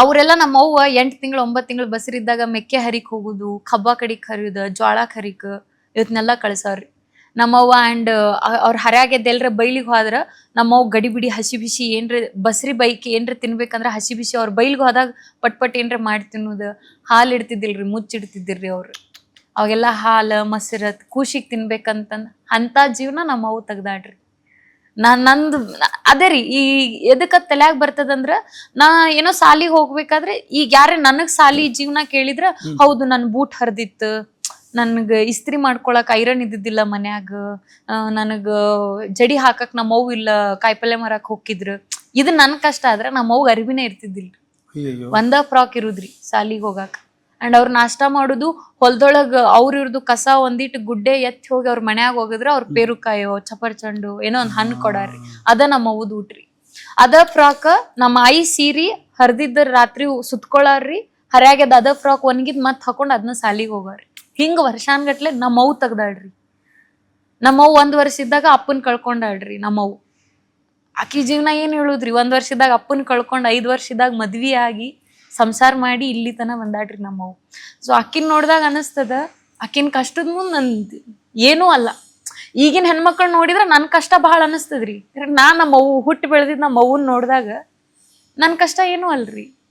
ಅವರೆಲ್ಲ ನಮ್ಮವ್ವ ಎಂಟು ತಿಂಗಳು, ಒಂಬತ್ತು ತಿಂಗಳು ಬಸರಿದ್ದಾಗ ಮೆಕ್ಕೆ ಹರಿಕ್ ಹೋಗುದು, ಕಬ್ಬ ಕಡಿಕ್ ಹರಿಯೋದು, ಜ್ವಾಳ ಕರಿಕ್ ಇವತ್ನೆಲ್ಲ ಕಳ್ಸವ್ರಿ. ನಮ್ಮವ್ವ ಅಂಡ್ ಅವ್ರ ಎಲ್ರ ಬೈಲಿಗೆ ಹೋದ್ರ ನಮ್ಮವ್ ಗಡಿ ಬಿಡಿ ಹಸಿ ಬಿಸಿ ಏನ್ರ ಬಸ್ರಿ ಬೈಕ್ ಏನ್ರ ತಿನ್ಬೇಕಂದ್ರೆ ಹಸಿ ಬಿಸಿ ಅವ್ರ ಬೈಲಿಗೆ ಹೋದಾಗ ಪಟ್ ಪಟ್ ಏನ್ರ ಮಾಡಿ ತಿನ್ನೋದು. ಹಾಲು ಇಡ್ತಿದ್ದಿಲ್ರಿ ಮುಚ್ಚಿಡ್ತಿದ್ದಿಲ್ರಿ ಅವ್ರು. ಅವಾಗೆಲ್ಲ ಹಾಲು ಮೊಸರು ಕೂಸಿಗೆ ತಿನ್ಬೇಕಂತಂದ್ ಅಂತ ಜೀವನ ನಮ್ಮವ್ ತೆಗ್ದಾಡ್ರಿ ನಾನ್ ನಂದು ಅದೇ ರೀ ಈ ಎದಕ್ಕೆ ತಲ್ಯಾಗ ಬರ್ತದಂದ್ರ ನಾ ಏನೋ ಸಾಲಿಗೆ ಹೋಗ್ಬೇಕಾದ್ರೆ ಈಗ ಯಾರೇ ನನಗ್ ಸಾಲಿ ಜೀವನ ಕೇಳಿದ್ರ ಹೌದು ನನ್ ಬೂಟ್ ಹರಿದಿತ್ತು ನನ್ಗ ಇಸ್ತ್ರಿ ಮಾಡ್ಕೊಳಕ್ ಐರನ್ ಇದ್ದಿದ್ದಿಲ್ಲ ಮನ್ಯಾಗ ನನಗ ಜಡಿ ಹಾಕಕ್ ನಮ್ಮ ಅವ್ವ ಇಲ್ಲ ಕಾಯಿಪಲ್ಯ ಮರಕ್ ಹೋಗಿದ್ರು ಇದು ನನ್ ಕಷ್ಟ ಆದ್ರ ನಮ್ಮ ಅವ್ಗ ಅರಿವಿನೇ ಇರ್ತಿದ್ದಿಲ್ರಿ ಒಂದ ಫ್ರಾಕ್ ಇರುದ್ರಿ ಸಾಲಿಗೆ ಹೋಗಾಕ. ಅಂಡ್ ಅವ್ರ ನಾಷ್ಟ ಮಾಡುದು ಹೊಲ್ದೊಳಗ ಅವ್ರ ಇವ್ರದ್ದು ಕಸ ಒಂದಿಟ್ಟು ಗುಡ್ಡೆ ಎತ್ತಿ ಹೋಗಿ ಅವ್ರ ಮನ್ಯಾಗ ಹೋಗಿದ್ರ ಅವ್ರ ಪೇರುಕಾಯೋ ಚಪರ್ಚಂಡು ಏನೋ ಒಂದ್ ಹಣ್ಣು ಕೊಡಾರ್ರಿ. ಅದ ನಮ್ಮ ಅವ್ವದ್ ಊಟ್ರಿ. ಅದ ಫ್ರಾಕ್ ನಮ್ಮ ಆಯಿ ಸೀರಿ ಹರಿದಿದ್ದ ರಾತ್ರಿ ಸುತ್ಕೊಳಾರ್ರಿ. ಹರ್ಯಾಗ್ಯದ ಅದ ಫ್ರಾಕ್ ಒಣಗಿದ್ ಮತ್ ಹಾಕೊಂಡ್ ಅದನ್ನ ಸಾಲಿಗೆ ಹೋಗಾರ್ರಿ. ಹಿಂಗ ವರ್ಷಾನ್ಗಟ್ಲೆ ನಮ್ಮ ಅವ್ ತೆಗ್ದಾಳ್ರಿ. ನಮ್ಮವ್ ಒಂದ್ ವರ್ಷ ಇದ್ದಾಗ ಅಪ್ಪನ್ ಕಳ್ಕೊಂಡಾಳ್ರಿ ನಮ್ಮವ್ ಆಕಿ ಜೀವನ ಏನ್ ಹೇಳುದ್ರಿ? ಒಂದ್ ವರ್ಷದಾಗ ಅಪ್ಪನ್ ಕಳ್ಕೊಂಡ್ ಐದ್ ವರ್ಷದಾಗ ಮದ್ವಿ ಆಗಿ ಸಂಸಾರ ಮಾಡಿ ಇಲ್ಲಿ ತನ ಬಂದಾಡ್ರಿ ನಮ್ಮವ್ ಸೊ ಅಕ್ಕಿನ ನೋಡಿದಾಗ ಅನಿಸ್ತದ ಅಕ್ಕಿನ ಕಷ್ಟದ ಮುಂದೆ ನಂದು ಏನೂ ಅಲ್ಲ. ಈಗಿನ ಹೆಣ್ಮಕ್ಳು ನೋಡಿದ್ರೆ ನನ್ನ ಕಷ್ಟ ಬಹಳ ಅನಿಸ್ತದ್ರಿ ನಾ ನಮ್ಮ ಅವು ಹುಟ್ಟು ಬೆಳೆದಿದ್ದ ನಮ್ಮ ಅವ್ವನ್ ನೋಡಿದಾಗ ನನ್ನ ಕಷ್ಟ ಏನೂ ಅಲ್ರಿ.